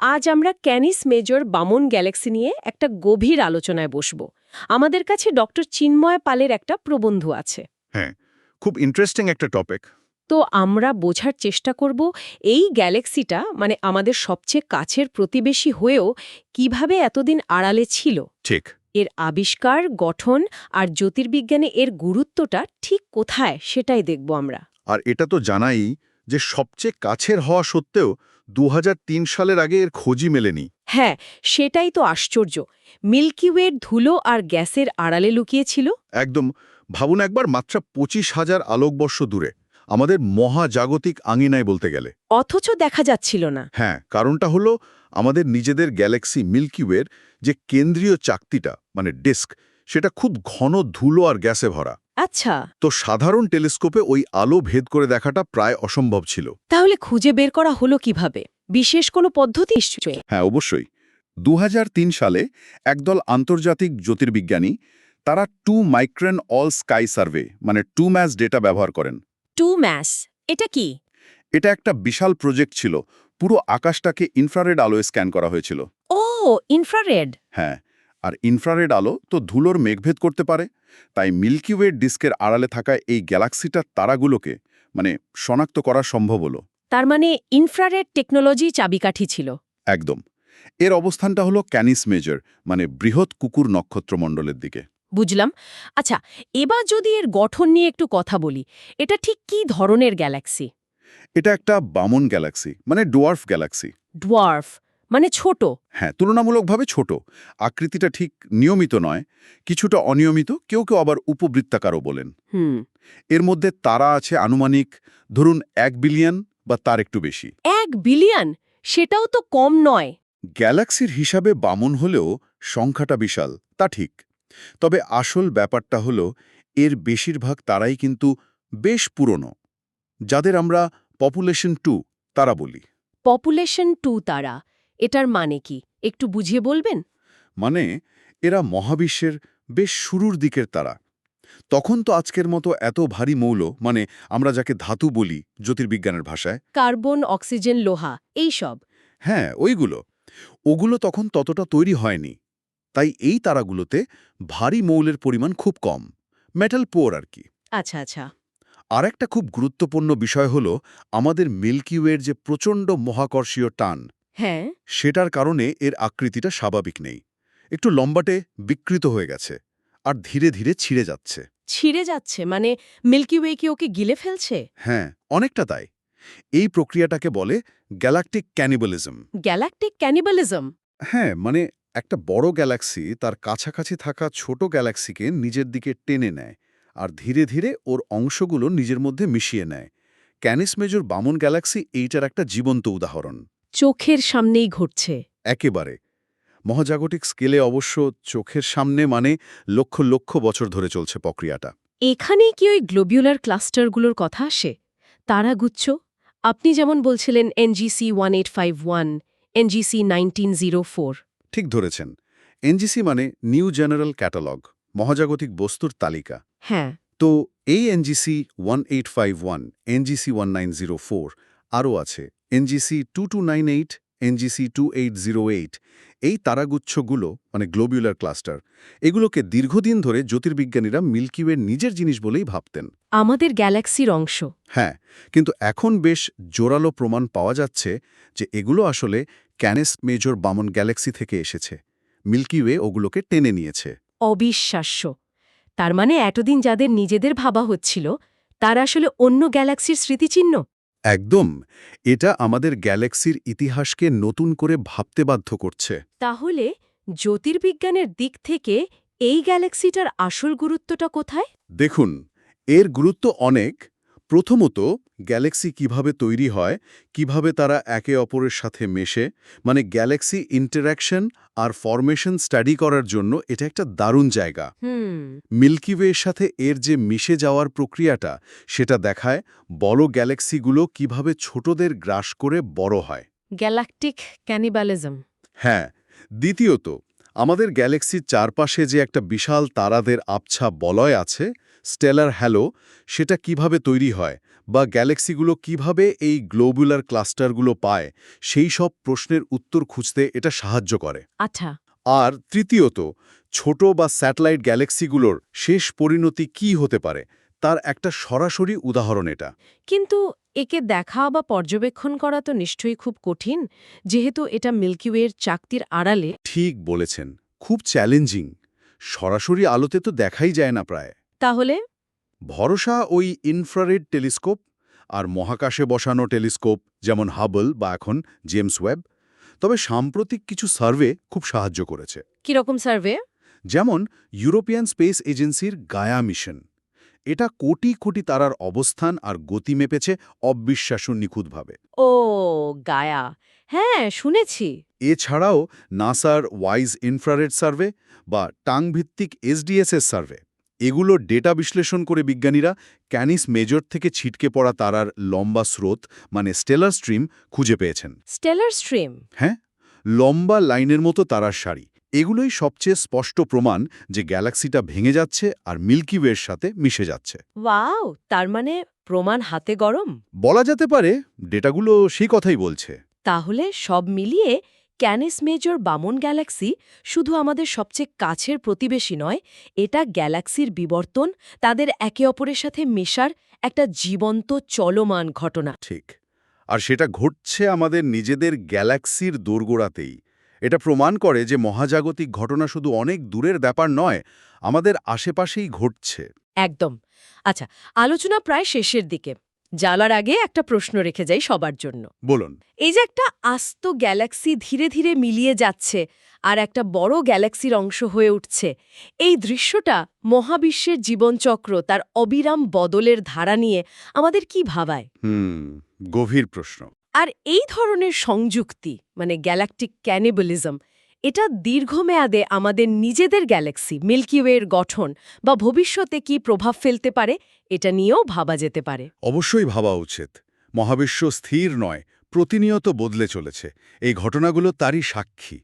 আজ আমরা ক্যানিস মেজর বামন গ্যালাক্সি নিয়ে একটা গভীর আলোচনায় বসব। আমাদের কাছে ডক্টর চিন্ময় পালের একটা প্রবন্ধ আছে। হ্যাঁ খুব ইন্টারেস্টিং একটা টপিক তো আমরা বোঝার চেষ্টা করব এই গ্যালাক্সিটা মানে আমাদের সবচেয়ে কাছের প্রতিবেশী হয়েও কীভাবে এতদিন আড়ালে ছিল। ঠিক। এর আবিষ্কার গঠন আর জ্যোতির্বিজ্ঞানে এর গুরুত্বটা ঠিক কোথায় সেটাই দেখব আমরা। আর এটা তো জানাই যে সবচেয়ে কাছের হওয়া সত্ত্বেও দু হাজার তিন সালের আগে এর খোঁজই মেলেনি। হ্যাঁ সেটাই তো আশ্চর্য। মিল্কি ওয়ের ধুলো আর গ্যাসের আড়ালে লুকিয়েছিল একদম। ভাবুন একবার মাত্র পঁচিশ হাজার আলোকবর্ষ দূরে। আমাদের মহাজাগতিক আঙিনায় বলতে গেলে। অথচ দেখা যাচ্ছিল না। হ্যাঁ কারণটা হলো আমাদের নিজেদের গ্যালাক্সি মিল্কি ওয়ের যে কেন্দ্রীয় চাকতিটা মানে ডিস্ক সেটা খুব ঘন ধুলো আর গ্যাসে ভরা। আচ্ছা। তো সাধারণ টেলিস্কোপে ওই আলো ভেদ করে দেখাটা প্রায় অসম্ভব ছিল। তাহলে খুঁজে বের করা হলো কীভাবে? বিশেষ কোনো পদ্ধতি নিশ্চয়ই? হ্যাঁ অবশ্যই। দুহাজার তিন সালে একদল আন্তর্জাতিক জ্যোতির্বিজ্ঞানী তারা two micron all sky survey মানে টু ম্যাস ডেটা ব্যবহার করেন। Two mass? এটা কি? এটা একটা বিশাল প্রজেক্ট ছিল। পুরো আকাশটাকে ইনফ্রারেড আলোয় স্ক্যান করা হয়েছিল। ও ইনফ্রারেড? হ্যাঁ আর ইনফ্রারেড আলো তো ধুলোর মেঘভেদ করতে পারে। তাই মিল্কি ওয়ে ডিস্কের আড়ালে থাকা এই গ্যালাক্সিটার তারাগুলোকে মানে শনাক্ত করা সম্ভব হলো। তার মানে ইনফ্রারেড টেকনোলজি চাবিকাঠি ছিল। একদম। এর অবস্থানটা হলো ক্যানিস মেজর মানে বৃহৎ কুকুর নক্ষত্রমণ্ডলের দিকে। বুঝলাম। আচ্ছা এবার যদি এর গঠন নিয়ে একটু কথা বলি এটা ঠিক কি ধরনের গ্যালাক্সি? এটা একটা বামন গ্যালাক্সি মানে ডোয়ার্ফ গ্যালাক্সি। ডোয়ার্ফ। মানে ছোট। হ্যাঁ তুলনামূলকভাবে ছোট। আকৃতিটা ঠিক নিয়মিত নয় কিছুটা অনিয়মিত কেউ কেউ আবার উপবৃত্তাকারও বলেন। হুম। এর মধ্যে তারা আছে আনুমানিক ধরুন এক বিলিয়ন বা তার একটু বেশি। এক বিলিয়ন? সেটাও তো কম নয়। গ্যালাক্সির হিসাবে বামন হলেও সংখ্যাটা বিশাল তা ঠিক। তবে আসল ব্যাপারটা হলো এর বেশিরভাগ তারাই কিন্তু বেশ পুরনো। যাদের আমরা পপুলেশন টু তারা বলি। পপুলেশন টু তারা। এটার মানে কি? একটু বুঝিয়ে বলবেন? মানে এরা মহাবিশ্বের বেশ শুরুর দিকের তারা। তখন তো আজকের মতো এত ভারী মৌল মানে আমরা যাকে ধাতু বলি জ্যোতির্বিজ্ঞানের ভাষায়। কার্বন অক্সিজেন লোহা এই সব। হ্যাঁ ওইগুলো। ওগুলো তখন ততটা তৈরি হয়নি। তাই এই তারাগুলোতে ভারী মৌলের পরিমাণ খুব কম। মেটাল পোর আর কি। আচ্ছা আচ্ছা। আর একটা খুব গুরুত্বপূর্ণ বিষয় হল আমাদের মিল্কিওয়ের যে প্রচণ্ড মহাকর্ষীয় টান হ্যাঁ। সেটার কারণে এর আকৃতিটা স্বাভাবিক নেই। একটু লম্বাটে বিকৃত হয়ে গেছে আর ধীরে ধীরে ছিঁড়ে যাচ্ছে। ছিঁড়ে যাচ্ছে? মানে মিল্কি ওয়ে কি ওকে গিলে ফেলছে? হ্যাঁ অনেকটা তাই। এই প্রক্রিয়াটাকে বলে গ্যালাকটিক ক্যানিবালিজম গ্যালাকটিক ক্যানিবালিজম হ্যাঁ মানে একটা বড় গ্যালাক্সি তার কাছাকাছি থাকা ছোট গ্যালাক্সিকে নিজের দিকে টেনে নেয় আর ধীরে ধীরে ওর অংশগুলো নিজের মধ্যে মিশিয়ে নেয়। ক্যানিস মেজর বামন গ্যালাক্সি এইটার একটা জীবন্ত উদাহরণ। চোখের সামনেই ঘটছে। একেবারে। মহাজাগতিক স্কেলে অবশ্য চোখের সামনে মানে লক্ষ লক্ষ বছর ধরে চলছে প্রক্রিয়াটা। এখানেই কি ওই গ্লোবিউলার ক্লাস্টারগুলোর কথা আসে? তারাগুচ্ছ? আপনি যেমন বলছিলেন NGC one eight five one NGC nineteen zero four ঠিক ধরেছেন। এনজিসি মানে নিউ জেনারেল ক্যাটালগ মহাজাগতিক বস্তুর তালিকা। হ্যাঁ। তো এই NGC one eight five one NGC one nine zero four আরও আছে। NGC two two nine eight NGC two eight zero eight এই তারাগুচ্ছগুলো মানে গ্লোবিউলার ক্লাস্টার এগুলোকে দীর্ঘদিন ধরে জ্যোতির্বিজ্ঞানীরা মিল্কিওয়ের নিজের জিনিস বলেই ভাবতেন। আমাদের গ্যালাক্সির অংশ। হ্যাঁ কিন্তু এখন বেশ জোরালো প্রমাণ পাওয়া যাচ্ছে যে এগুলো আসলে ক্যানেস মেজর বামন গ্যালাক্সি থেকে এসেছে। মিল্কি ওয়ে ওগুলোকে টেনে নিয়েছে। অবিশ্বাস্য। তার মানে এতদিন যাদের নিজেদের ভাবা হচ্ছিল তারা আসলে অন্য গ্যালাক্সির স্মৃতিচিহ্ন? একদম এটা আমাদের গ্যালাক্সির ইতিহাসকে নতুন করে ভাবতে বাধ্য করছে। তাহলে জ্যোতির্বিজ্ঞানের দিক থেকে এই গ্যালাক্সিটার আসল গুরুত্বটা কোথায়? দেখুন এর গুরুত্ব অনেক প্রথমত গ্যালাক্সি কীভাবে তৈরি হয় কীভাবে তারা একে অপরের সাথে মেশে মানে গ্যালাক্সি ইন্টারাকশন আর ফরমেশন স্টাডি করার জন্য এটা একটা দারুণ জায়গা। হুম। মিল্কি ওয়ের সাথে এর যে মিশে যাওয়ার প্রক্রিয়াটা সেটা দেখায় বড় গ্যালাক্সিগুলো কীভাবে ছোটদের গ্রাস করে বড় হয়। Galactic cannibalism. হ্যাঁ দ্বিতীয়ত আমাদের গ্যালাক্সির চারপাশে যে একটা বিশাল তারাদের আবছা বলয় আছে স্টেলার হ্যালো সেটা কীভাবে তৈরি হয় বা গ্যালাক্সিগুলো কীভাবে এই গ্লোবুলার ক্লাস্টারগুলো পায় সেই সব প্রশ্নের উত্তর খুঁজতে এটা সাহায্য করে। আচ্ছা। আর তৃতীয়ত ছোট বা স্যাটেলাইট গ্যালাক্সিগুলোর শেষ পরিণতি কি হতে পারে তার একটা সরাসরি উদাহরণ এটা। কিন্তু একে দেখা বা পর্যবেক্ষণ করা তো নিশ্চয়ই খুব কঠিন যেহেতু এটা মিল্কিওয়ের চাকতির আড়ালে। ঠিক বলেছেন খুব চ্যালেঞ্জিং সরাসরি আলোতে তো দেখাই যায় না প্রায়। তাহলে? ভরসা ওই ইনফ্রারেড টেলিস্কোপ আর মহাকাশে বসানো টেলিস্কোপ যেমন হাবল বা এখন জেমস ওয়েব তবে সাম্প্রতিক কিছু সার্ভে খুব সাহায্য করেছে। কীরকম সার্ভে? যেমন ইউরোপিয়ান স্পেস এজেন্সির গায়া মিশন। এটা কোটি কোটি তারার অবস্থান আর গতি মেপেছে অবিশ্বাস্য নিখুঁতভাবে। ও গায়া। হ্যাঁ শুনেছি। এছাড়াও নাসার ওয়াইজ ইনফ্রারেড সার্ভে বা টাংভিত্তিক এসডিএসএস সার্ভে। এগুলো ডেটা বিশ্লেষণ করে বিজ্ঞানীরা ক্যানিস মেজর থেকে ছিটকে পড়া তারার লম্বা স্রোত মানে স্টেলার স্ট্রিম খুঁজে পেয়েছেন। Stellar stream? হ্যাঁ লম্বা লাইনের মতো তারার সারি। এগুলোই সবচেয়ে স্পষ্ট প্রমাণ যে গ্যালাক্সিটা ভেঙে যাচ্ছে আর মিল্কি ওয়ের সাথে মিশে যাচ্ছে। ওয়াও তার মানে প্রমাণ হাতে গরম? বলা যেতে পারে ডেটাগুলো সেই কথাই বলছে। তাহলে সব মিলিয়ে ক্যানিস মেজর বামন গ্যালাক্সি শুধু আমাদের সবচেয়ে কাছের প্রতিবেশী নয় এটা গ্যালাক্সির বিবর্তন তাদের একে অপরের সাথে মেশার একটা জীবন্ত চলমান ঘটনা। ঠিক। আর সেটা ঘটছে আমাদের নিজেদের গ্যালাক্সির দোরগোড়াতেই। এটা প্রমাণ করে যে মহাজাগতিক ঘটনা শুধু অনেক দূরের ব্যাপার নয় আমাদের আশেপাশেই ঘটছে। একদম। আচ্ছা আলোচনা প্রায় শেষের দিকে। জ্বালার আগে একটা প্রশ্ন রেখে যাই সবার জন্য। বলুন। এই যে একটা আস্ত গ্যালাক্সি ধীরে ধীরে মিলিয়ে যাচ্ছে আর একটা বড় গ্যালাক্সির অংশ হয়ে উঠছে এই দৃশ্যটা মহাবিশ্বের জীবনচক্র তার অবিরাম বদলের ধারা নিয়ে আমাদের কি ভাবায়? হুম গভীর প্রশ্ন। আর এই ধরনের সংযুক্তি মানে গ্যালাকটিক ক্যানিবলিজম এটা দীর্ঘমেয়াদে আমাদের নিজেদের গ্যালাক্সি মিল্কিওয়ের গঠন বা ভবিষ্যতে কি প্রভাব ফেলতে পারে, এটা নিয়েও ভাবা যেতে পারে। অবশ্যই ভাবা উচিত। মহাবিশ্ব স্থির নয়, প্রতিনিয়ত বদলে চলেছে। এই ঘটনাগুলো তারই সাক্ষী।